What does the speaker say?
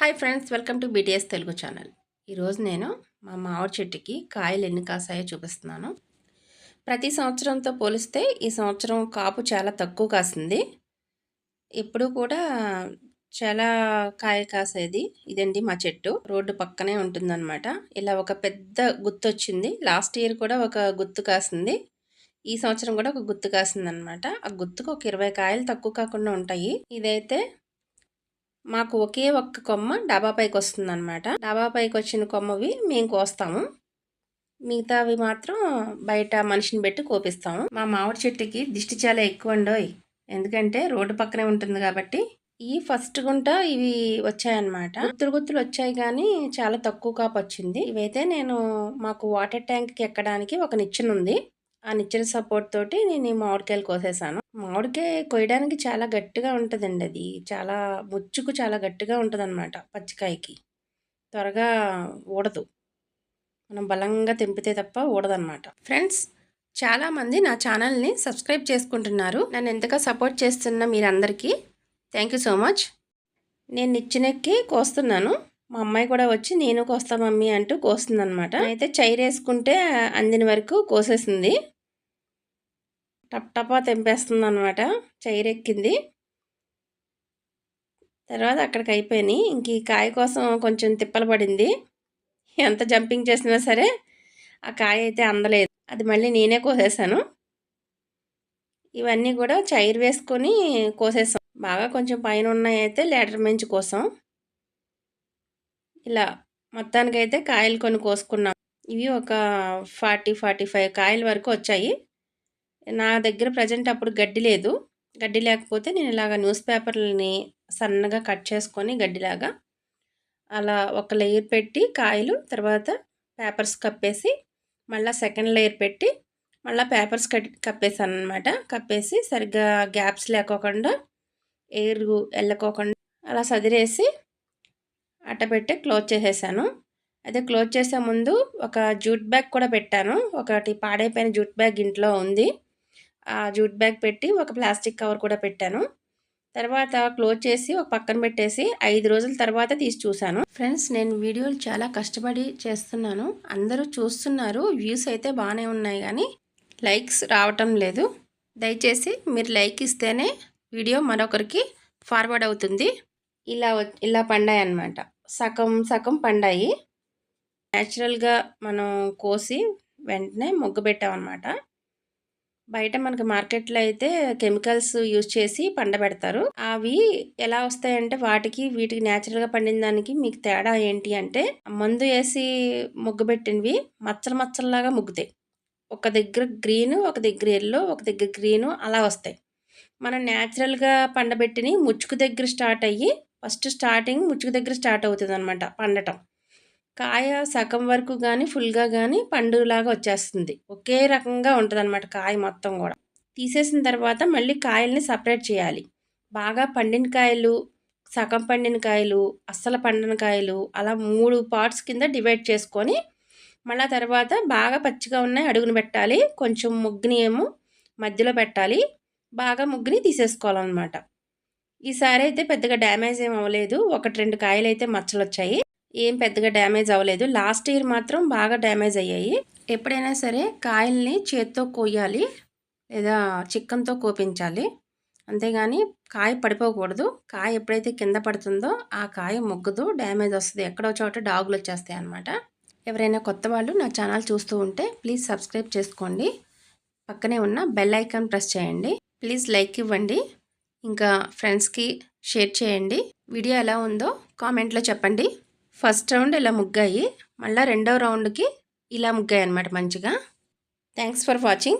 Hi friends welcome to BTS Telugu channel. ఈరోజు నేను మా మామిడి చెట్టుకి కాయలు ఎన్ని కాసాయో చూపిస్తున్నాను. ప్రతి సంవత్సరంతో పోలిస్తే ఈ సంవత్సరం కాపు చాలా తక్కువ కాసింది. ఎప్పుడు కూడా చాలా కాయ కాసేది ఇదండి మా చెట్టు. రోడ్డు పక్కనే ఉంటుందన్నమాట. ఇలా ఒక పెద్ద గుత్తు వచ్చింది లాస్ట్ ఇయర్ కూడా ఒక గుత్తు కాసింది. ఈ సంవత్సరం కూడా ఒక గుత్తు కాసింది అనమాట ఆ గుత్తుకు ఒక ఇరవై కాయలు తక్కువ కాకుండా ఉంటాయి. ఇదైతే మాకు ఒకే ఒక్క కొమ్మ డాబా పైకి వస్తుంది అనమాట డాబా పైకి వచ్చిన కొమ్మవి మేము కోస్తాము. మిగతావి మాత్రం బయట మనిషిని పెట్టి కోపిస్తాము. మా మామిడి చెట్టుకి దిష్టి చాలా ఎక్కువ ఉండోయ్ ఎందుకంటే రోడ్డు పక్కనే ఉంటుంది కాబట్టి ఈ ఫస్ట్ గుంట ఇవి వచ్చాయన్నమాట. గుత్తులు గుత్తులు వచ్చాయి కానీ చాలా తక్కువ కాపు వచ్చింది ఇవైతే నేను మాకు వాటర్ ట్యాంక్కి ఎక్కడానికి ఒక నిచ్చెన ఉంది ఆ నిచ్చిన సపోర్ట్ తోటి నేను ఈ మామిడికాయలు కోసేసాను. మామిడికాయ కొయ్యడానికి చాలా గట్టిగా ఉంటుందండి అది. చాలా ముచ్చుకు చాలా గట్టిగా ఉంటుంది అనమాట పచ్చికాయకి. త్వరగా ఊడదు. మనం బలంగా తెంపితే తప్ప ఊడదనమాట ఫ్రెండ్స్ చాలామంది నా ఛానల్ని సబ్స్క్రైబ్ చేసుకుంటున్నారు. నన్ను ఎంతగా సపోర్ట్ చేస్తున్న మీరందరికీ థ్యాంక్ యూ సో మచ్ నేను నిచ్చినెక్కి కోస్తున్నాను. మా అమ్మాయి కూడా వచ్చి నేను కోస్తా మమ్మీ అంటూ కోస్తుంది అనమాట అయితే చైర్ వేసుకుంటే అందిన వరకు కోసేసింది. టప్ టపా తెంపేస్తుంది అనమాట చైర్ ఎక్కింది. తర్వాత అక్కడికి అయిపోయినాయి ఇంక ఈ కాయ కోసం కొంచెం తిప్పలు పడింది. ఎంత జంపింగ్ చేసినా సరే ఆ కాయ అయితే అందలేదు. అది మళ్ళీ నేనే కోసేసాను. ఇవన్నీ కూడా చైర్ వేసుకొని కోసేసాం. బాగా కొంచెం పైన ఉన్నాయి అయితే లెటర్ మెంచి కోసం. ఇలా మొత్తానికైతే కాయలు కొన్ని కోసుకున్నాం. ఇవి ఒక ఫార్టీ ఫార్టీ ఫైవ్ కాయల వరకు వచ్చాయి. నా దగ్గర ప్రజెంట్ అప్పుడు గడ్డి లేదు. గడ్డి లేకపోతే నేను ఇలాగ న్యూస్ పేపర్లని సన్నగా కట్ చేసుకొని గడ్డిలాగా అలా ఒక లేయర్ పెట్టి కాయలు తర్వాత పేపర్స్ కప్పేసి మళ్ళీ సెకండ్ లేయర్ పెట్టి మళ్ళీ పేపర్స్ కట్ కప్పేసాను అనమాట కప్పేసి సరిగ్గా గ్యాప్స్ లేకోకుండా ఎయిర్ వెళ్ళకోకుండా అలా సదిరేసి అట్టపెట్టి క్లోజ్ చేసేసాను. అయితే క్లోజ్ చేసే ముందు ఒక జూట్ బ్యాగ్ కూడా పెట్టాను. ఒకటి పాడైపోయిన జూట్ బ్యాగ్ ఇంట్లో ఉంది. ఆ జూట్ బ్యాగ్ పెట్టి ఒక ప్లాస్టిక్ కవర్ కూడా పెట్టాను. తర్వాత క్లోజ్ చేసి ఒక పక్కన పెట్టేసి ఐదు రోజుల తర్వాత తీసి చూశాను. ఫ్రెండ్స్ నేను వీడియోలు చాలా కష్టపడి చేస్తున్నాను. అందరూ చూస్తున్నారు. వ్యూస్ అయితే బాగానే ఉన్నాయి కానీ లైక్స్ రావటం లేదు. దయచేసి మీరు లైక్ ఇస్తేనే వీడియో మరొకరికి ఫార్వర్డ్ అవుతుంది. ఇలా ఇలా పండాయి అన్నమాట సగం సగం పండాయి. న్యాచురల్గా మనం కోసి వెంటనే ముగ్గు పెట్టామన్నమాట. బయట మనకి మార్కెట్లో అయితే కెమికల్స్ యూజ్ చేసి పండబెడతారు అవి ఎలా వస్తాయంటే వాటికి వీటికి న్యాచురల్గా పండిన దానికి మీకు తేడా ఏంటి అంటే మందు వేసి ముగ్గు పెట్టినవి మచ్చలు మచ్చల్లాగా ముగ్గుతాయి. ఒక దగ్గర గ్రీన్ ఒక దగ్గర ఎల్లో ఒక దగ్గర గ్రీను అలా వస్తాయి. మనం న్యాచురల్గా పండబెట్టిని ముచ్చుకు దగ్గర స్టార్ట్ అయ్యి ఫస్ట్ స్టార్టింగ్ ముచ్చుకు దగ్గర స్టార్ట్ అవుతుంది అనమాట పండటం. కాయ సగం వరకు కానీ ఫుల్గా కానీ పండులాగా వచ్చేస్తుంది. ఒకే రకంగా ఉంటుంది అనమాట కాయ మొత్తం కూడా. తీసేసిన తర్వాత మళ్ళీ కాయల్ని సపరేట్ చేయాలి. బాగా పండిన కాయలు సగం పండిన కాయలు అస్సలు పండిన కాయలు అలా మూడు పార్ట్స్ కింద డివైడ్ చేసుకొని మళ్ళీ తర్వాత బాగా పచ్చిగా ఉన్నాయి అడుగును పెట్టాలి. కొంచెం ముగ్గుని ఏమో మధ్యలో పెట్టాలి. బాగా ముగ్గుని తీసేసుకోవాలన్నమాట. ఈసారి అయితే పెద్దగా డ్యామేజ్ ఏం అవ్వలేదు. ఒకటి రెండు కాయలు అయితే మచ్చలు వచ్చాయి ఏం పెద్దగా డ్యామేజ్ అవ్వలేదు. లాస్ట్ ఇయర్ మాత్రం బాగా డ్యామేజ్ అయ్యాయి. ఎప్పుడైనా సరే కాయల్ని చేత్తో కోయాలి లేదా చిక్కన్తో కోపించాలి. అంతేగాని కాయ పడిపోకూడదు. కాయ ఎప్పుడైతే కింద పడుతుందో ఆ కాయ మొగ్గదు డ్యామేజ్ వస్తుంది. ఎక్కడో చోట డాగులు వచ్చేస్తాయి అనమాట ఎవరైనా కొత్త వాళ్ళు నా ఛానల్ చూస్తూ ఉంటే ప్లీజ్ సబ్స్క్రైబ్ చేసుకోండి. పక్కనే ఉన్న బెల్ ఐకాన్ ప్రెస్ చేయండి. ప్లీజ్ లైక్ ఇవ్వండి. ఇంకా ఫ్రెండ్స్కి షేర్ చేయండి. వీడియో ఎలా ఉందో కామెంట్లో చెప్పండి. ఫస్ట్ రౌండ్ ఇలా ముగ్గాయి. మళ్ళీ రెండో రౌండ్కి ఇలా ముగ్గాయి అనమాట మంచిగా. Thanks for watching.